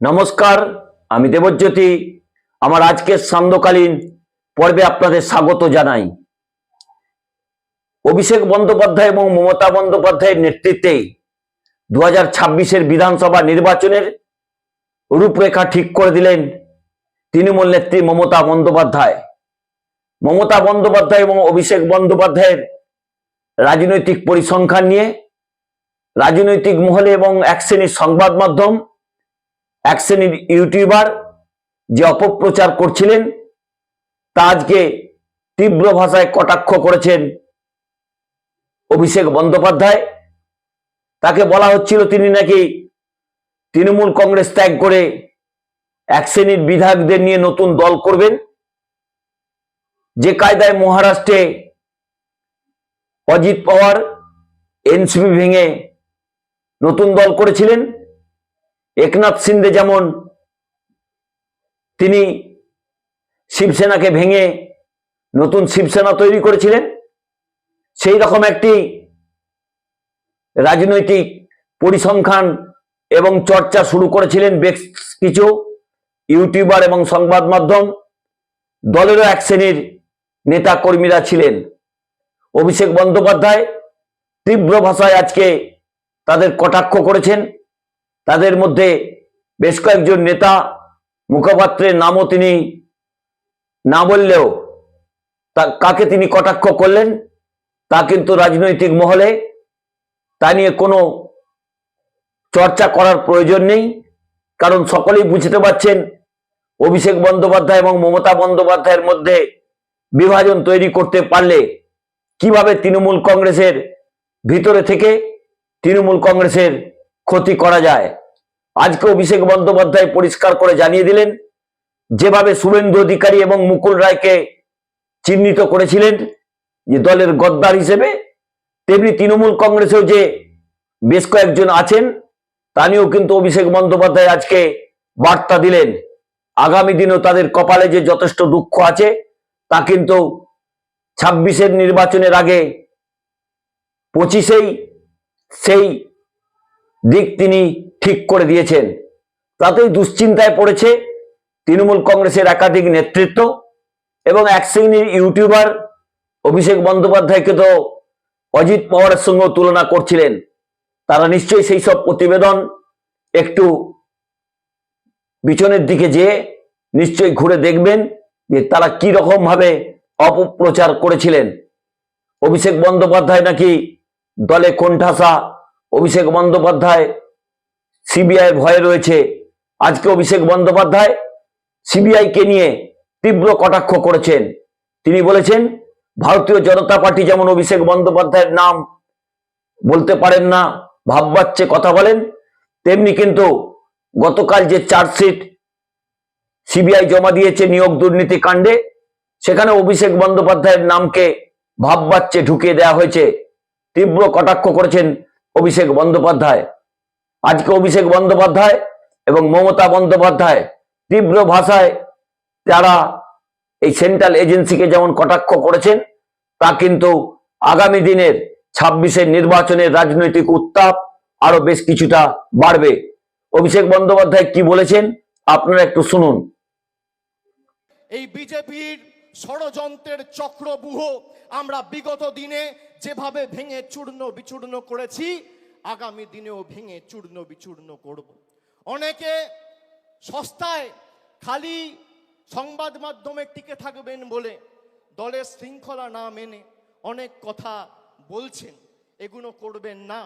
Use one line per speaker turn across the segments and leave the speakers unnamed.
নমস্কার, আমি দেবজ্যোতি। আমার আজকের সান্ধ্যকালীন পর্বে আপনাদের স্বাগত জানাই। অভিষেক বন্দ্যোপাধ্যায় এবং মমতা বন্দ্যোপাধ্যায়ের নেতৃত্বে দু হাজার বিধানসভা নির্বাচনের রূপরেখা ঠিক করে দিলেন তৃণমূল নেত্রী মমতা বন্দ্যোপাধ্যায়। মমতা বন্দ্যোপাধ্যায় এবং অভিষেক বন্দ্যোপাধ্যায়ের রাজনৈতিক পরিসংখ্যান নিয়ে, রাজনৈতিক মহলে এবং এক শ্রেণির সংবাদ মাধ্যম এক শ্রেণির ইউটিউবার যে অপপ্রচার করছিলেন, তা আজকে তীব্র ভাষায় কটাক্ষ করেছেন অভিষেক বন্দ্যোপাধ্যায়। তাকে বলা হচ্ছিল তিনি নাকি তৃণমূল কংগ্রেস ত্যাগ করে এক শ্রেণির বিধায়কদের নিয়ে নতুন দল করবেন। যে কায়দায় মহারাষ্ট্রে অজিত পাওয়ার, এনসিপি ভেঙে নতুন দল করেছিলেন। একনাথ সিন্ধে যেমন তিনি শিবসেনাকে ভেঙে নতুন শিবসেনা তৈরি করেছিলেন, সেই রকম একটি রাজনৈতিক পরিসংখ্যান এবং চর্চা শুরু করেছিলেন বেশ কিছু ইউটিউবার এবং সংবাদ মাধ্যম। দলেরও এক শ্রেণির নেতা কর্মীরা ছিলেন। অভিষেক বন্দ্যোপাধ্যায় তীব্র ভাষায় আজকে তাদের কটাক্ষ করেছেন। তাদের মধ্যে বেশ কয়েকজন নেতা মুখপাত্রের নামও তিনি না বললেও তা কাকে তিনি কটাক্ষ করলেন, তা কিন্তু রাজনৈতিক মহলে তা নিয়ে কোনো চর্চা করার প্রয়োজন নেই। কারণ সকলেই বুঝতে পারছেন, অভিষেক বন্দ্যোপাধ্যায় এবং মমতা বন্দ্যোপাধ্যায়ের মধ্যে বিভাজন তৈরি করতে পারলে কীভাবে তৃণমূল কংগ্রেসের ভিতরে থেকে তৃণমূল কংগ্রেসের ক্ষতি করা যায়। আজকে অভিষেক বন্দ্যোপাধ্যায় পরিষ্কার করে জানিয়ে দিলেন, যেভাবে শুভেন্দু অধিকারী এবং মুকুল রায়কে চিহ্নিত করেছিলেন, যে দলের গদ্দার হিসেবে, তেমনি তৃণমূল কংগ্রেসেও যে বেশ কয়েকজন আছেন, তা নিয়েও কিন্তু অভিষেক বন্দ্যোপাধ্যায় আজকে বার্তা দিলেন। আগামী দিনেও তাদের কপালে যে যথেষ্ট দুঃখ আছে, তা কিন্তু ছাব্বিশের নির্বাচনের আগে পঁচিশেই সেই দিক তিনি ঠিক করে দিয়েছেন। তাতেই দুশ্চিন্তায় পড়েছে তৃণমূল কংগ্রেসের একাধিক নেতৃত্ব এবং এক শ্রেণির ইউটিউবার অভিষেক বন্দ্যোপাধ্যায়কে তো অজিত পাওয়ারের সঙ্গেও তুলনা করছিলেন। তারা নিশ্চয়ই সেই সব প্রতিবেদন একটু পিছনের দিকে যেয়ে নিশ্চয়ই ঘুরে দেখবেন যে তারা কি রকম ভাবে অপপ্রচার করেছিলেন। অভিষেক বন্দ্যোপাধ্যায় নাকি দলে কোণঠাসা অভিষেক বন্দ্যোপাধ্যায় সিবিআই ভয়ে রয়েছে। আজকে অভিষেক বন্দ্যোপাধ্যায় সিবিআই কে নিয়ে তীব্র কটাক্ষ করেছেন। তিনি বলেছেন, ভারতীয় জনতা পার্টি যেমন অভিষেক বন্দ্যোপাধ্যায়ের নাম বলতে পারেন না ভাববাচ্চে কথা বলেন, তেমনি কিন্তু গতকাল যে চার্জশিট সিবিআই জমা দিয়েছে নিয়োগ দুর্নীতি কাণ্ডে, সেখানে অভিষেক বন্দ্যোপাধ্যায়ের নামকে ভাববাচ্চে ঢুকিয়ে দেওয়া হয়েছে। তীব্র কটাক্ষ করেছেন অভিষেক বন্দ্যোপাধ্যায়। আজকে অভিষেক বন্দ্যোপাধ্যায় এবং মমতা বন্দ্যোপাধ্যায় তীব্র ভাষায় তারা এই সেন্ট্রাল এজেন্সিকে যেমন কটাক্ষ করেছেন, তা কিন্তু আগামী দিনের ছাব্বিশের নির্বাচনের রাজনৈতিক উত্তাপ আরও বেশ কিছুটা বাড়বে। অভিষেক বন্দ্যোপাধ্যায় কি বলেছেন আপনারা একটু শুনুন।
এই বিজেপির ষড়যন্ত্রের চক্রবুহ আমরা বিগত দিনে যেভাবে ভেঙে চূর্ণ বিচূর্ণ করেছি, আগামী দিনেও ভেঙে চূর্ণ বিচূর্ণ করব। অনেকে সস্তায় খালি সংবাদ মাধ্যমে টিকে থাকবেন বলে দলের শৃঙ্খলা না মেনে অনেক কথা বলছেন। এগুলো করবেন না।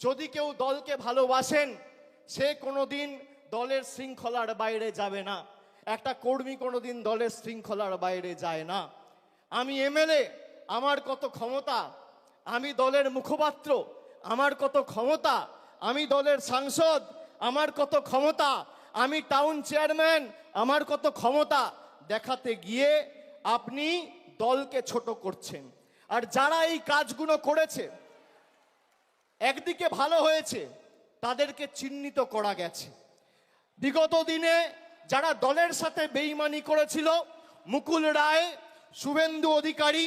যদি কেউ দলকে ভালোবাসেন, সে কোনোদিন দলের শৃঙ্খলার বাইরে যাবে না। একটা কর্মী কোনোদিন দলের শৃঙ্খলার বাইরে যায় না। আমি এমএলএ আমার কত ক্ষমতা, আমি দলের মুখপাত্র, আমার কত ক্ষমতা, আমি দলের সাংসদ, আমার কত ক্ষমতা, আমি টাউন চেয়ারম্যান আমার কত ক্ষমতা। দেখাতে গিয়ে আপনি দলকে ছোট করছেন। আর যারা এই কাজগুলো করেছে, একদিকে ভালো হয়েছে, তাদেরকে চিহ্নিত করা গেছে। বিগত দিনে যারা দলের সাথে বেইমানি করেছিল, মুকুল রায়, শুভেন্দু অধিকারী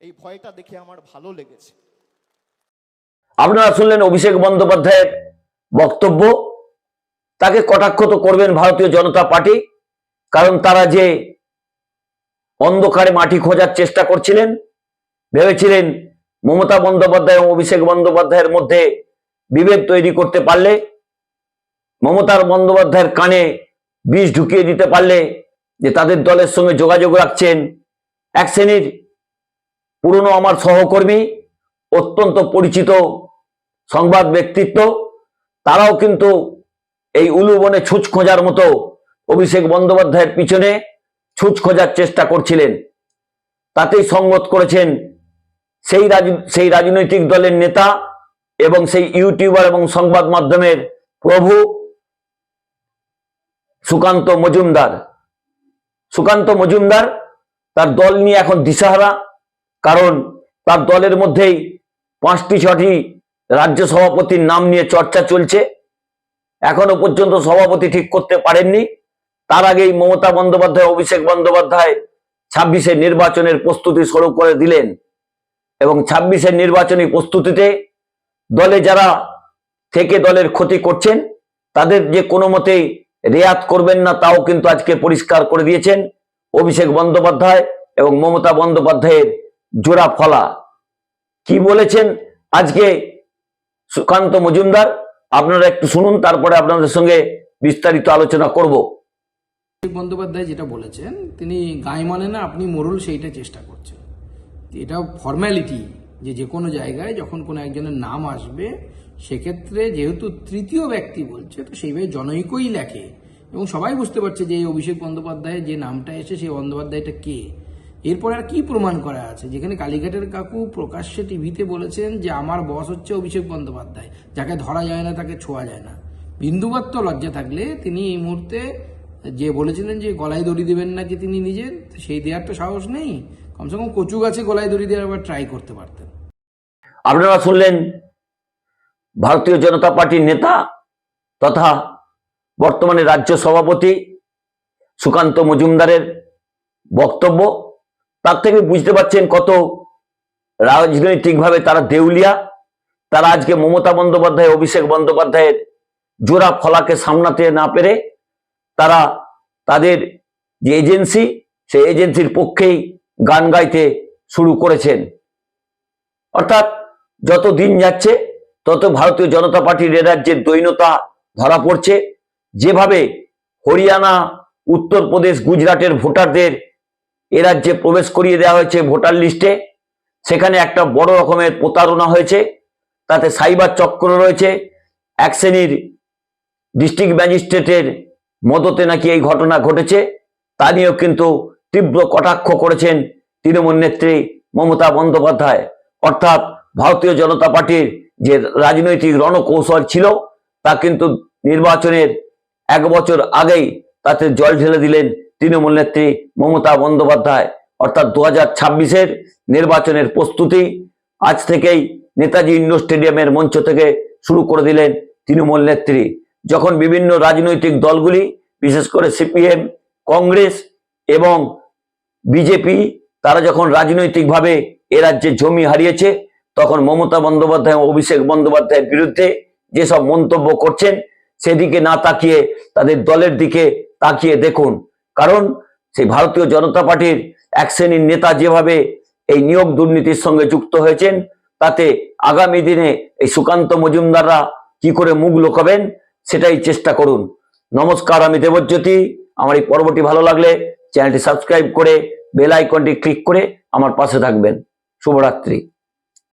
এই ভয়টা দেখে আমার ভালো লেগেছে।
আপনারা শুনলেন অভিষেক বন্দ্যোপাধ্যায়ের বক্তব্য। তাকে কটাক্ষ তো করবেন ভারতীয় জনতা পার্টি, কারণ তারা যে অন্ধকারে মাটি খোঁজার চেষ্টা করছিলেন, ভেবেছিলেন মমতা বন্দ্যোপাধ্যায় এবং অভিষেক বন্দ্যোপাধ্যায়ের মধ্যে বিভেদ তৈরি করতে পারলে, মমতার বন্দ্যোপাধ্যায়ের কানে বিষ ঢুকিয়ে দিতে পারলে যে তাদের দলের সঙ্গে যোগাযোগ রাখছেন, এক শ্রেণির পুরনো আমার সহকর্মী, অত্যন্ত পরিচিত সংবাদ ব্যক্তিত্ব, তারাও কিন্তু এই উলুবনে ছুঁচ খোঁজার মতো অভিষেক বন্দ্যোপাধ্যায়ের পিছনে ছুঁচ খোঁজার চেষ্টা করছিলেন। তাতেই সঙ্গত করেছেন সেই সেই রাজনৈতিক দলের নেতা এবং সেই ইউটিউবার এবং সংবাদ মাধ্যমের প্রভু সুকান্ত মজুমদার। সুকান্ত মজুমদার তার দল নিয়ে এখন দিশাহারা। কারণ তার দলের মধ্যেই পাঁচটি, ছটি রাজ্য সভাপতির নাম নিয়ে চর্চা চলছে। এখনও পর্যন্ত সভাপতি ঠিক করতে পারেননি। তার আগেই মমতা বন্দ্যোপাধ্যায়, অভিষেক বন্দ্যোপাধ্যায় ছাব্বিশে নির্বাচনের প্রস্তুতি শুরু করে দিলেন এবং ছাব্বিশের নির্বাচনী প্রস্তুতিতে দলে যারা থেকে দলের ক্ষতি করছেন, তাদের যে কোনো মতেই রেয়াত করবেন না, তাও কিন্তু আজকে পরিষ্কার করে দিয়েছেন অভিষেক বন্দ্যোপাধ্যায় এবং মমতা বন্দ্যোপাধ্যায়ের জোড়া ফলা। কি বলেছেন আজকে সুকান্ত মজুমদার? আপনারা একটু শুনুন, তারপরে আপনাদের সঙ্গে বিস্তারিত আলোচনা করব।
বন্দ্যোপাধ্যায় যেটা বলেছেন, তিনি গায়ে মানে না, আপনি মরুল সেইটা চেষ্টা করছেন। এটা ফর্ম্যালিটি যে যে কোনো জায়গায় যখন কোনো একজনের নাম আসবে, সেক্ষেত্রে যেহেতু তৃতীয় ব্যক্তি বলছে, তো সেইভাবে জনৈকই লেখে। এবং সবাই বুঝতে পারছে যে এই অভিষেক বন্দ্যোপাধ্যায়ের যে নামটা এসে সেই বন্দ্যোপাধ্যায়টা কে? এরপর আর কি প্রমাণ করা আছে? যেখানে কালীঘাটের কাকু প্রকাশ্যে টিভিতে বলেছেন যে, আমার বস হচ্ছে অভিষেক বন্দ্যোপাধ্যায়। যাকে ধরা যায় না, তাকে ছোঁয়া যায় না। বিন্দুমাত্র লজ্জা থাকলে তিনি এই মুহূর্তে যে বলেছিলেন যে, গলায় দড়ি দেবেন নাকি তিনি নিজের? সেই দেওয়ার তো সাহস নেই। কমসে কম কচু গাছে গলায় দড়ি দেওয়ার আবার ট্রাই করতে পারতেন।
আপনারা শুনলেন ভারতীয় জনতা পার্টির নেতা তথা বর্তমানে রাজ্য সভাপতি সুকান্ত মজুমদারের বক্তব্য। তার থেকে বুঝতে পারছেন কত রাজনৈতিকভাবে তারা দেউলিয়া, তারা আজকে মমতা বন্দ্যোপাধ্যায়, অভিষেক বন্দ্যোপাধ্যায়ের জোড়া ফলাকে সামলাতে না পেরে তারা তাদের যে এজেন্সি, সেই এজেন্সির পক্ষেই গান গাইতে শুরু করেছেন। অর্থাৎ যত দিন যাচ্ছে, তত ভারতীয় জনতা পার্টির রাজ্যের দৈনতা ধরা পড়ছে। যেভাবে হরিয়ানা, উত্তরপ্রদেশ, গুজরাটের ভোটারদের এ রাজ্যে প্রবেশ করিয়ে দেওয়া হয়েছে ভোটার লিস্টে। সেখানে একটা বড় রকমের প্রতারণা হয়েছে। তাতে সাইবার চক্র রয়েছে। এক শ্রেণির ডিস্ট্রিক্ট ম্যাজিস্ট্রেটের মদতে নাকি এই ঘটনা ঘটেছে। তা নিয়েও কিন্তু তীব্র কটাক্ষ করেছেন তৃণমূল নেত্রী মমতা বন্দ্যোপাধ্যায়। অর্থাৎ ভারতীয় জনতা পার্টির যে রাজনৈতিক রণকৌশল ছিল, তা কিন্তু নির্বাচনের এক বছর আগেই তাতে জল ঢেলে দিলেন তৃণমূল নেত্রী মমতা বন্দ্যোপাধ্যায়। অর্থাৎ দু হাজার ছাব্বিশের নির্বাচনের প্রস্তুতি আজ থেকেই নেতাজি ইন্ডোর স্টেডিয়ামের মঞ্চ থেকে শুরু করে দিলেন তৃণমূল নেত্রী। যখন বিভিন্ন রাজনৈতিক দলগুলি, বিশেষ করে সিপিএম, কংগ্রেস এবং বিজেপি, তারা যখন রাজনৈতিকভাবে এ রাজ্যে জমি হারিয়েছে, তখন মমতা বন্দ্যোপাধ্যায় ও অভিষেক বন্দ্যোপাধ্যায়ের বিরুদ্ধে যেসব মন্তব্য করছেন, সেদিকে না তাকিয়ে তাদের দলের দিকে তাকিয়ে দেখুন। কারণ সেই ভারতীয় জনতা পার্টির এক শ্রেণির নেতা যেভাবে এই নিয়োগ দুর্নীতির সঙ্গে যুক্ত হয়েছেন, তাতে আগামী দিনে এই সুকান্ত মজুমদাররা কি করে মুখ লোকাবেন সেটাই চেষ্টা করুন। নমস্কার, আমি দেবজ্যোতি। আমার এই পর্বটি ভালো লাগলে চ্যানেলটি সাবস্ক্রাইব করে বেল আইকনটি ক্লিক করে আমার পাশে থাকবেন। শুভরাত্রি।